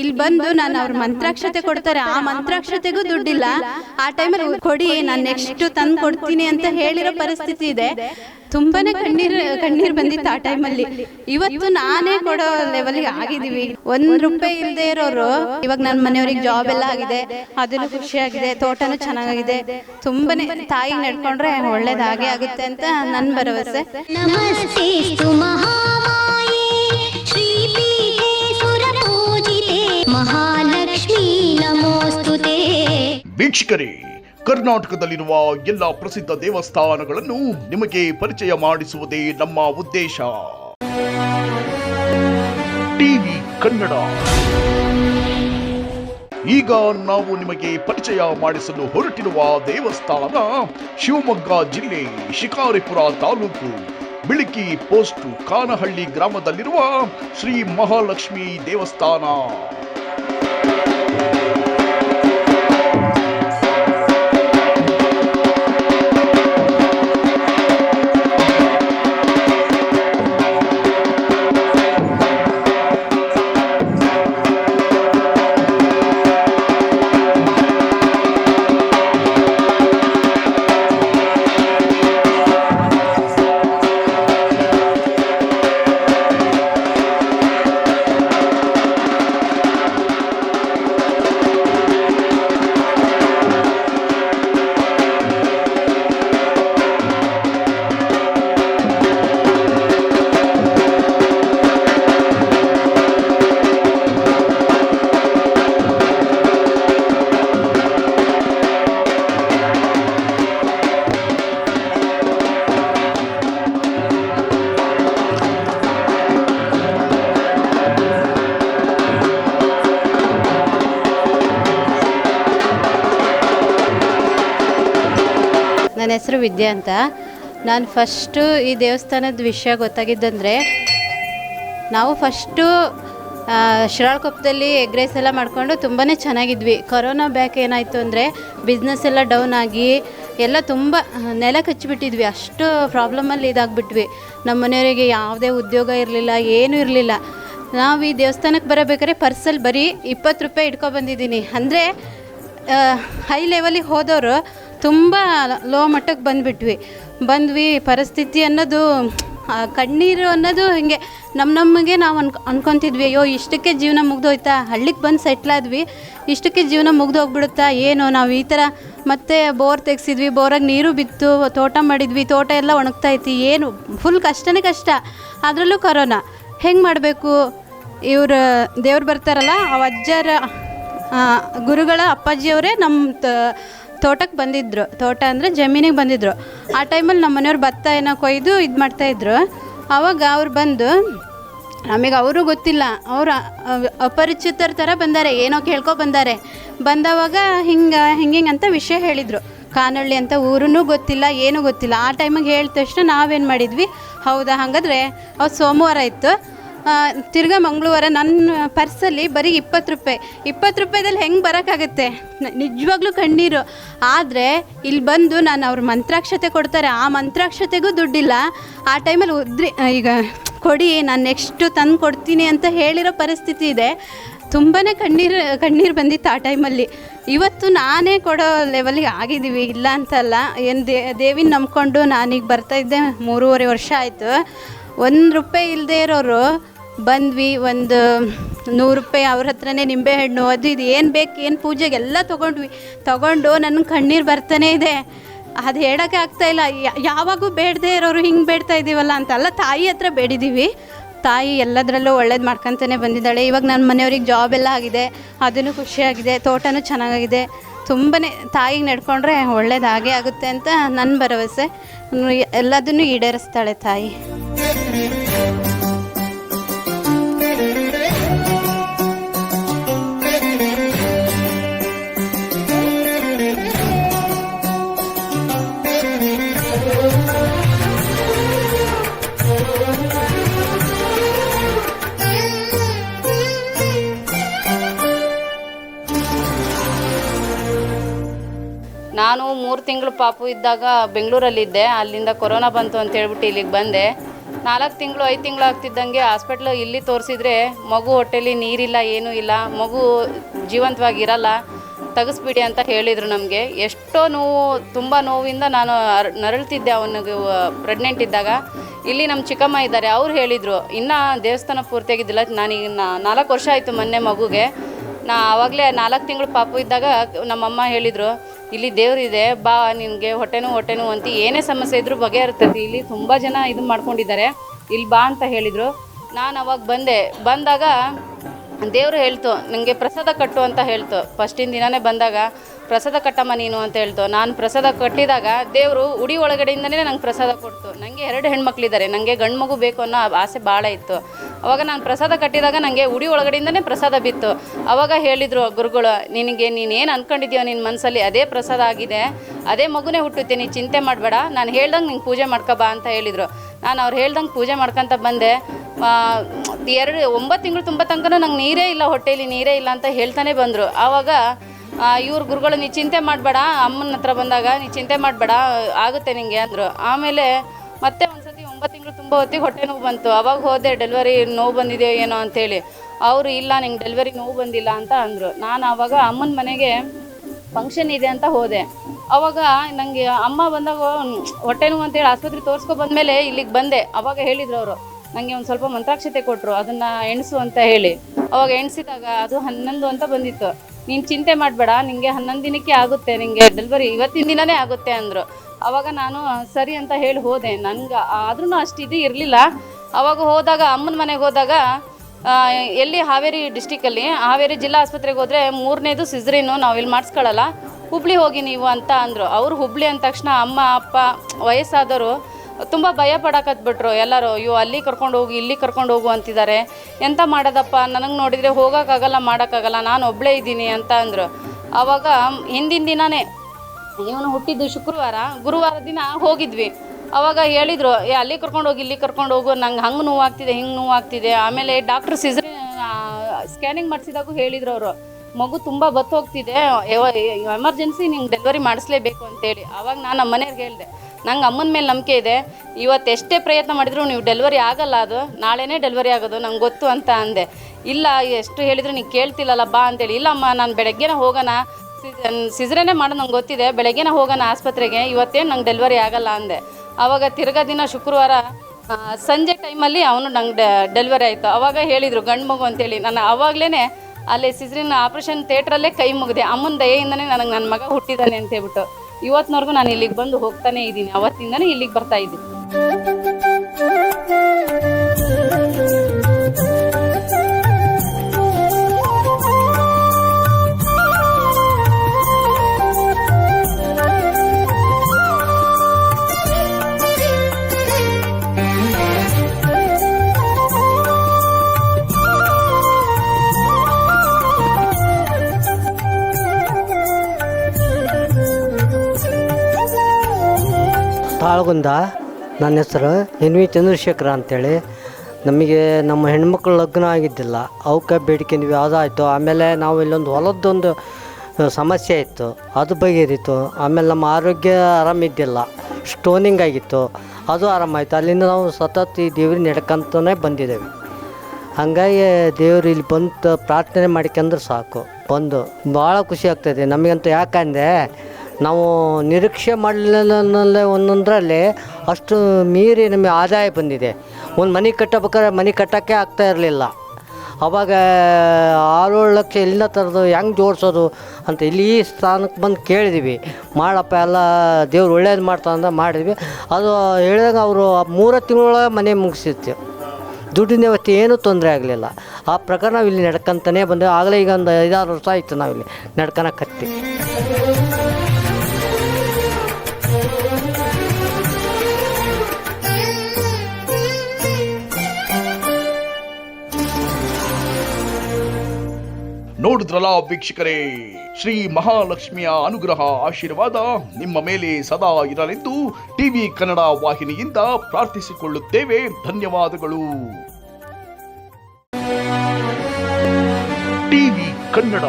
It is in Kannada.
ಇಲ್ಲಿ ಬಂದು ನಾನು ಅವ್ರ ಮಂತ್ರಾಕ್ಷತೆ ಕೊಡ್ತಾರೆ, ಆ ಮಂತ್ರಾಕ್ಷತೆಗೂ ದುಡ್ಡಿಲ್ಲ. ಆ ಟೈಮಲ್ಲಿ ಕೊಡಿ, ನಾನು ನೆಕ್ಸ್ಟ್ ತಂದು ಕೊಡ್ತೀನಿ ಅಂತ ಹೇಳಿರೋ ಪರಿಸ್ಥಿತಿ ಇದೆ. ತುಂಬಾನೇ ಕಣ್ಣೀರು, ಕಣ್ಣೀರ್ ಬಂದಿತ್ತು ಆ ಟೈಮಲ್ಲಿ ಇವತ್ತು ನಾನೇ ಕೊಡೋ ಲೆವೆಲ್ಗೆ ಆಗಿದೀವಿ ಒಂದ್ ರೂಪಾಯಿ ಇಲ್ಲದೆ ಇರೋರು, ಇವಾಗ ನನ್ನ ಮನೆಯವ್ರಿಗೆ ಜಾಬ್ ಎಲ್ಲ ಆಗಿದೆ. ಅದನ್ನು ಖುಷಿಯಾಗಿದೆ, ತೋಟನೂ ಚೆನ್ನಾಗಿದೆ. ತುಂಬಾನೇ ತಾಯಿ ನಡ್ಕೊಂಡ್ರೆ ಒಳ್ಳೇದಾಗೆ ಆಗುತ್ತೆ ಅಂತ ನನ್ನ ಭರವಸೆ. ಮಹಾಲಕ್ಷ್ಮೀ, ನಮೋಸ್ತು ವೀಕ್ಷಕರೇ, ಕರ್ನಾಟಕದಲ್ಲಿರುವ ಎಲ್ಲ ಪ್ರಸಿದ್ಧ ದೇವಸ್ಥಾನಗಳನ್ನು ನಿಮಗೆ ಪರಿಚಯ ಮಾಡಿಸುವುದೇ ನಮ್ಮ ಉದ್ದೇಶ. ಟಿವಿ ಕನ್ನಡ. ಈಗ ನಾವು ನಿಮಗೆ ಪರಿಚಯ ಮಾಡಿಸಲು ಹೊರಟಿರುವ ದೇವಸ್ಥಾನ ಶಿವಮೊಗ್ಗ ಜಿಲ್ಲೆ, ಶಿಕಾರಿಪುರ ತಾಲೂಕು, ಬಿಳಿಕಿ ಪೋಸ್ಟ್, ಕಾನಹಳ್ಳಿ ಗ್ರಾಮದಲ್ಲಿರುವ ಶ್ರೀ ಮಹಾಲಕ್ಷ್ಮಿ ದೇವಸ್ಥಾನ. ನನ್ನ ಹೆಸರು ವಿದ್ಯಾ ಅಂತ. ನಾನು ಫಸ್ಟು ಈ ದೇವಸ್ಥಾನದ ವಿಷಯ ಗೊತ್ತಾಗಿದ್ದಂದರೆ, ನಾವು ಫಸ್ಟು ಶಿರಾಳ್ಕೊಪ್ಪದಲ್ಲಿ ಎಗ್ ರೈಸ್ ಎಲ್ಲ ಮಾಡಿಕೊಂಡು ತುಂಬಾ ಚೆನ್ನಾಗಿದ್ವಿ. ಕೊರೋನಾ ಬ್ಯಾಕ್ ಏನಾಯಿತು ಅಂದರೆ ಬಿಸ್ನೆಸ್ ಎಲ್ಲ ಡೌನ್ ಆಗಿ, ಎಲ್ಲ ತುಂಬ, ನೆಲ ಕಚ್ಚಿಬಿಟ್ಟಿದ್ವಿ. ಅಷ್ಟು ಪ್ರಾಬ್ಲಮಲ್ಲಿ ಇದಾಗ್ಬಿಟ್ವಿ. ನಮ್ಮ ಮನೆಯವರಿಗೆ ಯಾವುದೇ ಉದ್ಯೋಗ ಇರಲಿಲ್ಲ, ಏನೂ ಇರಲಿಲ್ಲ. ನಾವು ಈ ದೇವಸ್ಥಾನಕ್ಕೆ ಬರಬೇಕಾದ್ರೆ ಪರ್ಸಲ್ಲಿ ಬರೀ ಇಪ್ಪತ್ತು ರೂಪಾಯಿ ಇಟ್ಕೊಬಂದಿದ್ದೀನಿ ಅಂದರೆ ಹೈ ಲೆವೆಲಿಗೆ ಹೋದವರು ತುಂಬ ಲೋ ಮಟ್ಟಕ್ಕೆ ಬಂದುಬಿಟ್ವಿ. ಬಂದ್ವಿ, ಪರಿಸ್ಥಿತಿ ಅನ್ನೋದು ಕಣ್ಣೀರು ಅನ್ನೋದು ಹಿಂಗೆ ನಮ್ಮ ನಮಗೆ ನಾವು ಅನ್ಕ, ಅನ್ಕೊತಿದ್ವಿ, ಅಯ್ಯೋ, ಇಷ್ಟಕ್ಕೆ ಜೀವನ ಮುಗ್ದೋಯ್ತಾ? ಹಳ್ಳಿಗೆ ಬಂದು ಸೆಟ್ಲಾದ್ವಿ ಇಷ್ಟಕ್ಕೆ ಜೀವನ ಮುಗ್ದೋಗ್ಬಿಡುತ್ತಾ? ಏನು, ನಾವು ಈ ಥರ ಮತ್ತೆ ಬೋರ್ ತೆಗ್ಸಿದ್ವಿ, ಬೋರಾಗಿ ನೀರು ಬಿತ್ತು, ತೋಟ ಮಾಡಿದ್ವಿ, ತೋಟ ಎಲ್ಲ ಒಣಗ್ತಾ ಐತಿ ಏನು ಫುಲ್ ಕಷ್ಟನೇ ಕಷ್ಟ. ಅದರಲ್ಲೂ ಕರೋನಾ ಹೆಂಗೆ ಮಾಡಬೇಕು? ಇವರು, ದೇವ್ರು ಬರ್ತಾರಲ್ಲ ಆ ಅಜ್ಜರ ಗುರುಗಳ ಅಪ್ಪಾಜಿಯವರೇ ನಮ್ಮ ತೋಟಕ್ಕೆ ಬಂದಿದ್ದರು ತೋಟ ಅಂದರೆ ಜಮೀನಿಗೆ ಬಂದಿದ್ದರು ಆ ಟೈಮಲ್ಲಿ ನಮ್ಮ ಮನೆಯವ್ರು ಭತ್ತ ಏನೋ ಕೊಯ್ದು ಇದು ಮಾಡ್ತಾಯಿದ್ರು ಆವಾಗ ಅವ್ರು ಬಂದು, ನಮಗೆ ಅವರು ಗೊತ್ತಿಲ್ಲ. ಅವರು ಅಪರಿಚಿತರ ಥರ ಬಂದಾರೆ. ಏನೋ ಕೇಳ್ಕೊ ಬಂದಾರೆ. ಬಂದವಾಗ ಹಿಂಗೆ ಹಿಂಗೆ ಅಂತ ವಿಷಯ ಹೇಳಿದರು. ಕಾನಳ್ಳಿ ಅಂತ ಊರೂ ಗೊತ್ತಿಲ್ಲ, ಏನೂ ಗೊತ್ತಿಲ್ಲ. ಆ ಟೈಮಿಗೆ ಹೇಳಿದ ತಕ್ಷಣ ನಾವೇನು ಮಾಡಿದ್ವಿ? ಹೌದಾ? ಹಾಗಾದ್ರೆ, ಅವ್ರು ಸೋಮವಾರ ಇತ್ತು. ತಿರ್ಗಾ ಮಂಗಳವಾರ ನನ್ನ ಪರ್ಸಲ್ಲಿ ಬರೀ ಇಪ್ಪತ್ತು ರೂಪಾಯಿ. ಇಪ್ಪತ್ತು ರೂಪಾಯಿದಲ್ಲಿ ಹೆಂಗೆ ಬರೋಕ್ಕಾಗತ್ತೆ? ನಿಜವಾಗ್ಲೂ ಕಣ್ಣೀರು. ಆದರೆ ಇಲ್ಲಿ ಬಂದು ನಾನು ಅವ್ರ ಮಂತ್ರಾಕ್ಷತೆ ಕೊಡ್ತಾರೆ. ಆ ಮಂತ್ರಾಕ್ಷತೆಗೂ ದುಡ್ಡಿಲ್ಲ. ಆ ಟೈಮಲ್ಲಿ ಉದ್ರಿ ಈಗ ಕೊಡಿ, ನಾನು ನೆಕ್ಸ್ಟು ತಂದು ಕೊಡ್ತೀನಿ ಅಂತ ಹೇಳಿರೋ ಪರಿಸ್ಥಿತಿ ಇದೆ. ತುಂಬಾ ಕಣ್ಣೀರು ಕಣ್ಣೀರು ಬಂದಿತ್ತು ಆ ಟೈಮಲ್ಲಿ. ಇವತ್ತು ನಾನೇ ಕೊಡೋ ಲೆವೆಲ್ಗೆ ಆಗಿದ್ದೀವಿ. ಇಲ್ಲ ಅಂತಲ್ಲ. ಏನು ದೇವಿನ ನಂಬ್ಕೊಂಡು ನಾನೀಗ ಬರ್ತಾಯಿದ್ದೆ ಮೂರುವರೆ ವರ್ಷ ಆಯಿತು. ಒಂದು ರೂಪಾಯಿ ಇಲ್ಲದೆ ಇರೋರು ಬಂದ್ವಿ, ಒಂದು ನೂರು ರೂಪಾಯಿ ಅವ್ರ ಹತ್ರನೇ ನಿಂಬೆಹಣ್ಣು ಅದು ಇದು, ಏನು ಬೇಕು, ಏನು ಪೂಜೆಗೆ ಎಲ್ಲ ತೊಗೊಂಡ್ವಿ. ತೊಗೊಂಡು ನನ್ನ ಕಣ್ಣೀರು ಬರ್ತಾನೆ ಇದೆ. ಅದು ಹೇಳೋಕ್ಕೆ ಆಗ್ತಾಯಿಲ್ಲ ಯಾವಾಗೂ ಬೇಡದೇ ಇರೋರು ಹಿಂಗೆ ಬೇಡ್ತಾ ಇದ್ದೀವಲ್ಲ ಅಂತಲ್ಲ ತಾಯಿ ಹತ್ರ ಬೇಡಿದ್ದೀವಿ ತಾಯಿ ಎಲ್ಲದರಲ್ಲೂ ಒಳ್ಳೇದು ಮಾಡ್ಕೊತಾನೆ ಬಂದಿದ್ದಾಳೆ. ಇವಾಗ ನನ್ನ ಮನೆಯವ್ರಿಗೆ ಜಾಬ್ ಎಲ್ಲ ಆಗಿದೆ. ಅದನ್ನು ಖುಷಿಯಾಗಿದೆ ತೋಟನೂ ಚೆನ್ನಾಗಿದೆ ತುಂಬನೇ ತಾಯಿಗೆ ನಡ್ಕೊಂಡ್ರೆ ಒಳ್ಳೇದಾಗೇ ಆಗುತ್ತೆ ಅಂತ ನನ್ನ ಭರವಸೆ. ಎಲ್ಲದನ್ನು ಈಡೇರಿಸ್ತಾಳೆ ತಾಯಿ. ನಾನು ಮೂರು ತಿಂಗಳು ಪಾಪು ಇದ್ದಾಗ ಬೆಂಗಳೂರಲ್ಲಿದ್ದೆ. ಅಲ್ಲಿಂದ ಕೊರೋನಾ ಬಂತು ಅಂತ ಹೇಳ್ಬಿಟ್ಟು ಇಲ್ಲಿಗೆ ಬಂದೆ. ನಾಲ್ಕು ತಿಂಗಳು, ಐದು ತಿಂಗಳು ಆಗ್ತಿದ್ದಂಗೆ ಹಾಸ್ಪಿಟ್ಲು ಇಲ್ಲಿ ತೋರಿಸಿದ್ರೆ ಮಗು ಹೊಟ್ಟೆಲಿ ನೀರಿಲ್ಲ, ಏನೂ ಇಲ್ಲ, ಮಗು ಜೀವಂತವಾಗಿರಲ್ಲ, ತೆಗಿಸ್ಬಿಡಿ ಅಂತ ಹೇಳಿದರು ನಮಗೆ. ಎಷ್ಟೋ ನೋವು, ತುಂಬ ನೋವಿಂದ ನಾನು ನರಳ್ತಿದ್ದೆ ಅವನಿಗೆ ಪ್ರೆಗ್ನೆಂಟ್ ಇದ್ದಾಗ. ಇಲ್ಲಿ ನಮ್ಮ ಚಿಕ್ಕಮ್ಮ ಇದ್ದಾರೆ, ಅವ್ರು ಹೇಳಿದರು, ಇನ್ನೂ ದೇವಸ್ಥಾನ ಪೂರ್ತಿಯಾಗಿದ್ದಿಲ್ಲ ನಾನೀಗ ನಾಲ್ಕು ವರ್ಷ ಆಯಿತು ಮೊನ್ನೆ ಮಗುಗೆ. ನಾ ಆವಾಗಲೇ ನಾಲ್ಕು ತಿಂಗಳು ಪಾಪು ಇದ್ದಾಗ ನಮ್ಮಮ್ಮ ಹೇಳಿದರು ಇಲ್ಲಿ ದೇವರಿದೆ ಬಾ, ನಿನಗೆ ಹೊಟ್ಟೆನೂ ಹೊಟ್ಟೆನೂ ಅಂತ ಏನೇ ಸಮಸ್ಯೆ ಇದ್ರೂ ಬಗೆಹರ್ತೈತಿ. ಇಲ್ಲಿ ತುಂಬ ಜನ ಇದು ಮಾಡ್ಕೊಂಡಿದ್ದಾರೆ. ಇಲ್ಲಿ ಬಾ ಅಂತ ಹೇಳಿದರು. ನಾನು ಅವಾಗ ಬಂದೆ. ಬಂದಾಗ ದೇವರು ಹೇಳ್ತು ನನಗೆ ಪ್ರಸಾದ ಕಟ್ಟು ಅಂತ ಹೇಳ್ತು. ಫಸ್ಟಿನ ದಿನವೇ ಬಂದಾಗ ಪ್ರಸಾದ ಕಟ್ಟಮ್ಮ ನೀನು ಅಂತ ಹೇಳ್ತು. ನಾನು ಪ್ರಸಾದ ಕಟ್ಟಿದಾಗ ದೇವರು ಉಡಿ ಒಳಗಡೆಯಿಂದನೇ ನಂಗೆ ಪ್ರಸಾದ ಕೊಡ್ತು. ನನಗೆ ಎರಡು ಹೆಣ್ಮಕ್ಳಿದ್ದಾರೆ. ನನಗೆ ಗಂಡು ಮಗು ಬೇಕು ಅನ್ನೋ ಆಸೆ ಭಾಳ ಇತ್ತು. ಅವಾಗ ನಾನು ಪ್ರಸಾದ ಕಟ್ಟಿದಾಗ ನನಗೆ ಉಡಿ ಒಳಗಡೆಯಿಂದನೇ ಪ್ರಸಾದ ಬಿತ್ತು. ಅವಾಗ ಹೇಳಿದರು ಗುರುಗಳು, ನಿನಗೆ ನೀನೇನು ಅಂದ್ಕೊಂಡಿದ್ಯೋ ನಿನ್ನ ಮನಸ್ಸಲ್ಲಿ ಅದೇ ಪ್ರಸಾದ ಆಗಿದೆ. ಅದೇ ಮಗುನೇ ಹುಟ್ಟುತ್ತೆ ನೀನು ಚಿಂತೆ ಮಾಡಬೇಡ. ನಾನು ಹೇಳ್ದಂಗೆ ನಿಂಗೆ ಪೂಜೆ ಮಾಡ್ಕೊಬಾ ಅಂತ ಹೇಳಿದರು. ನಾನು ಅವ್ರು ಹೇಳ್ದಂಗೆ ಪೂಜೆ ಮಾಡ್ಕೊತ ಬಂದೆ. ಎರಡು, ಒಂಬತ್ತು ತಿಂಗಳು ತುಂಬ ತನಕ ನಂಗೆ ನೀರೇ ಇಲ್ಲ ಹೊಟ್ಟೆಯಲ್ಲಿ ನೀರೇ ಇಲ್ಲ ಅಂತ ಹೇಳ್ತಾನೆ ಬಂದರು. ಆವಾಗ ಇವ್ರ ಗುರುಗಳು, ನೀ ಚಿಂತೆ ಮಾಡಬೇಡ. ಅಮ್ಮನ ಹತ್ರ ಬಂದಾಗ ನೀ ಚಿಂತೆ ಮಾಡಬೇಡ. ಆಗುತ್ತೆ ನಿಂಗೆ ಅಂದರು. ಆಮೇಲೆ ಮತ್ತೆ ಒಂಬತ್ತು ತಿಂಗಳು ತುಂಬ ಹೊತ್ತಿಗೆ ಹೊಟ್ಟೆ ನೋವು ಬಂತು. ಅವಾಗ ಹೋದೆ ಡೆಲಿವರಿ ನೋವು ಬಂದಿದೆಯೋ ಏನೋ ಅಂತೇಳಿ. ಅವರು, ಇಲ್ಲ, ನಿಂಗೆ ಡೆಲಿವರಿ ನೋವು ಬಂದಿಲ್ಲ ಅಂತ ಅಂದರು. ನಾನು ಆವಾಗ ಅಮ್ಮನ ಮನೆಗೆ ಫಂಕ್ಷನ್ ಇದೆ ಅಂತ ಹೋದೆ. ಅವಾಗ ನನಗೆ ಅಮ್ಮ ಬಂದಾಗ ಹೊಟ್ಟೆ ನೋವು ಅಂತೇಳಿ ಆಸ್ಪತ್ರೆ ತೋರಿಸ್ಕೊ ಬಂದಮೇಲೆ ಇಲ್ಲಿಗೆ ಬಂದೆ. ಅವಾಗ ಹೇಳಿದರು ಅವರು. ನನಗೆ ಒಂದು ಸ್ವಲ್ಪ ಮಂತ್ರಾಕ್ಷತೆ ಕೊಟ್ಟರು ಅದನ್ನು ಎಣಿಸು ಅಂತ ಹೇಳಿ. ಅವಾಗ ಎಣಿಸಿದಾಗ ಅದು ಹನ್ನೊಂದು ಅಂತ ಬಂದಿತ್ತು. ನೀನು ಚಿಂತೆ ಮಾಡಬೇಡ ನಿಮಗೆ ಹನ್ನೊಂದು ದಿನಕ್ಕೆ ಆಗುತ್ತೆ ನಿನಗೆ ಡೆಲಿವರಿ ಇವತ್ತಿನ ದಿನವೇ ಆಗುತ್ತೆ ಅಂದರು. ಅವಾಗ ನಾನು ಸರಿ ಅಂತ ಹೇಳಿ ಹೋದೆ. ನನಗೆ ಆದ್ರೂ ಅಷ್ಟು ಇದು ಇರಲಿಲ್ಲ. ಅವಾಗ ಹೋದಾಗ, ಅಮ್ಮನ ಮನೆಗೆ ಹೋದಾಗ ಎಲ್ಲಿ ಹಾವೇರಿ ಡಿಸ್ಟಿಕಲ್ಲಿ ಹಾವೇರಿ ಜಿಲ್ಲಾ ಆಸ್ಪತ್ರೆಗೆ ಹೋದರೆ ಮೂರನೇದು ಸಿಜ್ರಿನು ನಾವು ಇಲ್ಲಿ ಮಾಡಿಸ್ಕೊಳ್ಳಲ್ಲ ಹುಬ್ಳಿ ಹೋಗಿ ನೀವು ಅಂತ ಅಂದರು. ಅವರು ಹುಬ್ಳಿ ಅಂದ ತಕ್ಷಣ ಅಮ್ಮ, ಅಪ್ಪ ವಯಸ್ಸಾದವರು ತುಂಬ ಭಯ ಪಡಕತ್ಬಿಟ್ರು ಎಲ್ಲರೂ, ಅಯ್ಯೋ, ಅಲ್ಲಿ ಕರ್ಕೊಂಡು ಹೋಗಿ, ಇಲ್ಲಿ ಕರ್ಕೊಂಡು ಹೋಗು ಅಂತಿದ್ದಾರೆ. ಎಂತ ಮಾಡೋದಪ್ಪ? ನನಗೆ ನೋಡಿದರೆ ಹೋಗೋಕ್ಕಾಗಲ್ಲ ಮಾಡೋಕ್ಕಾಗಲ್ಲ ನಾನು ಒಬ್ಬಳೇ ಇದ್ದೀನಿ ಅಂತ ಅಂದರು. ಆವಾಗ ಹಿಂದಿನ ದಿನವೇ ಇವನು ಹುಟ್ಟಿದ್ದು ಶುಕ್ರವಾರ, ಗುರುವಾರ ದಿನ ಹೋಗಿದ್ವಿ. ಅವಾಗ ಹೇಳಿದರು, ಏ, ಅಲ್ಲಿ ಕರ್ಕೊಂಡು ಹೋಗಿ, ಇಲ್ಲಿ ಕರ್ಕೊಂಡು ಹೋಗು, ನಂಗೆ ಹಂಗೆ ನೋವಾಗ್ತಿದೆ, ಹಿಂಗೆ ನೋವಾಗ್ತಿದೆ. ಆಮೇಲೆ ಡಾಕ್ಟ್ರ್ ಸಿಸ್ರಿ ಸ್ಕ್ಯಾನಿಂಗ್ ಮಾಡಿಸಿದಾಗೂ ಹೇಳಿದ್ರು ಅವರು. ಮಗು ತುಂಬ ಬತ್ತು ಹೋಗ್ತಿದೆ ಎಮರ್ಜೆನ್ಸಿ ನಿಂಗೆ ಡೆಲಿವರಿ ಮಾಡಿಸ್ಲೇಬೇಕು ಅಂತೇಳಿ. ಅವಾಗ ನಾನು ನಮ್ಮ ಮನೆಯವ್ರಿಗೆ ಹೇಳಿದೆ, ನಂಗೆ ಅಮ್ಮನ ಮೇಲೆ ನಂಬಿಕೆ ಇದೆ. ಇವತ್ತು ಎಷ್ಟೇ ಪ್ರಯತ್ನ ಮಾಡಿದ್ರು ನೀವು ಡೆಲಿವರಿ ಆಗಲ್ಲ ಅದು. ನಾಳೆನೇ ಡೆಲಿವರಿ ಆಗೋದು, ನಂಗೆ ಗೊತ್ತು ಅಂತ ಅಂದೆ. ಇಲ್ಲ, ಎಷ್ಟು ಹೇಳಿದ್ರು ನೀನು ಕೇಳ್ತಿಲ್ಲಲ್ಲ, ಬಾ ಅಂತೇಳಿ. ಇಲ್ಲಮ್ಮ, ನಾನು ಬೆಳಗ್ಗೆನೇ ಹೋಗೋಣ. ಸಿಜ್ರೇನೆ ಮಾಡೋದು ನಂಗೆ ಗೊತ್ತಿದೆ. ಬೆಳಗ್ಗೆನೇ ಹೋಗೋಣ ಆಸ್ಪತ್ರೆಗೆ. ಇವತ್ತೇನು ನಂಗೆ ಡೆಲಿವರಿ ಆಗಲ್ಲ ಅಂದೆ. ಅವಾಗ ತಿರ್ಗಾ ದಿನ ಶುಕ್ರವಾರ ಸಂಜೆ ಟೈಮಲ್ಲಿ ಅವನು ನಂಗೆ ಡೆಲಿವರಿ ಆಯಿತು. ಅವಾಗ ಹೇಳಿದರು, ಗಂಡು ಮಗು ಅಂತೇಳಿ. ನಾನು ಆವಾಗಲೇ ಅಲ್ಲಿ ಸಿಜ್ರಿನ ಆಪ್ರೇಷನ್ ಥಿಯೇಟ್ರಲ್ಲೇ ಕೈ ಮುಗಿದೆ. ಅಮ್ಮನ ದಯೆಯಿಂದನೇ ನನಗೆ ನನ್ನ ಮಗ ಹುಟ್ಟಿದ್ದಾನೆ ಅಂತ ಹೇಳ್ಬಿಟ್ಟು. ಇವತ್ತಿನವರೆಗೂ ನಾನು ಇಲ್ಲಿಗೆ ಬಂದು ಹೋಗ್ತಾನೆ ಇದ್ದೀನಿ. ಅವತ್ತಿಂದನೇ ಇಲ್ಲಿಗೆ ಬರ್ತಾ ಇದ್ದೀನಿ. ತಾಳಗುಂದ ನನ್ನ ಹೆಸರು ಎನ್ ವಿ ಚಂದ್ರಶೇಖರ ಅಂತೇಳಿ. ನಮಗೆ ನಮ್ಮ ಹೆಣ್ಮಕ್ಳು ಲಗ್ನ ಆಗಿದ್ದಿಲ್ಲ. ಅವಕ್ಕೆ ಬೇಡಿಕೆಂದ್ವಿ ಅದಾಯಿತು ಆಮೇಲೆ ನಾವು ಇಲ್ಲೊಂದು ಹೊಲದ್ದೊಂದು ಸಮಸ್ಯೆ ಇತ್ತು. ಅದು ಬಗೆಹರಿತು. ಆಮೇಲೆ ನಮ್ಮ ಆರೋಗ್ಯ ಆರಾಮಿದ್ದಿಲ್ಲ ಸ್ಟೋನಿಂಗ್ ಆಗಿತ್ತು. ಅದು ಆರಾಮಾಯಿತು ಅಲ್ಲಿಂದ ನಾವು ಸತತ ಈ ದೇವ್ರಿಗೆ ನೆಡ್ಕಂತನೇ ಬಂದಿದ್ದೇವೆ. ಹಾಗಾಗಿ ದೇವ್ರು ಇಲ್ಲಿ ಬಂದು ಪ್ರಾರ್ಥನೆ ಮಾಡ್ಕೊಂಡ್ರೆ ಸಾಕು. ಬಂದು ಭಾಳ ಖುಷಿ ಆಗ್ತದೆ. ನಮಗಂತೂ ಯಾಕಂದರೆ ನಾವು ನಿರೀಕ್ಷೆ ಮಾಡಲಿಲ್ಲ ಒಂದೊಂದರಲ್ಲಿ ಅಷ್ಟು ಮೀರಿ ನಮಗೆ ಆದಾಯ ಬಂದಿದೆ. ಒಂದು ಮನೆ ಕಟ್ಟಬೇಕಾದ್ರೆ ಮನೆ ಕಟ್ಟೋಕ್ಕೆ ಆಗ್ತಾ ಇರಲಿಲ್ಲ. ಅವಾಗ ಆರೇಳು ಲಕ್ಷ ಎಲ್ಲಿಂದ ತರೋದು, ಹೆಂಗೆ ಜೋಡಿಸೋದು ಅಂತ ಇಲ್ಲಿ ಈ ಸ್ಥಾನಕ್ಕೆ ಬಂದು ಕೇಳಿದ್ವಿ. ಮಾಡಪ್ಪ, ಎಲ್ಲ ದೇವ್ರು ಒಳ್ಳೇದು ಮಾಡ್ತಾನಂತ ಮಾಡಿದ್ವಿ. ಅದು ಹೇಳಿದಾಗ ಅವರು ಮೂರು ತಿಂಗಳೊಳಗೆ ಮನೆ ಮುಗಿಸಿತ್ತು. ದುಡ್ಡಿನ ವ್ಯವಸ್ಥೆ ಏನೂ ತೊಂದರೆ ಆಗಲಿಲ್ಲ. ಆ ಪ್ರಕಾರ ನಾವು ಇಲ್ಲಿ ನಡ್ಕೊಂತಾನೆ ಬಂದೆ ಆಗಲೇ ಈಗ ಒಂದು ಐದಾರು ವರ್ಷ ಆಯಿತು ನಾವಿಲ್ಲಿ ನಡ್ಕೊಳಕತ್ತಿ ನೋಡಿದ್ರಲ್ಲ ವೀಕ್ಷಕರೇ? ಶ್ರೀ ಮಹಾಲಕ್ಷ್ಮಿಯ ಅನುಗ್ರಹ ಆಶೀರ್ವಾದ ನಿಮ್ಮ ಮೇಲೆ ಸದಾ ಇರಲೆಂದು ಟಿವಿ ಕನ್ನಡ ವಾಹಿನಿಯಿಂದ ಪ್ರಾರ್ಥಿಸಿಕೊಳ್ಳುತ್ತೇವೆ. ಧನ್ಯವಾದಗಳು. ಟಿವಿ ಕನ್ನಡ.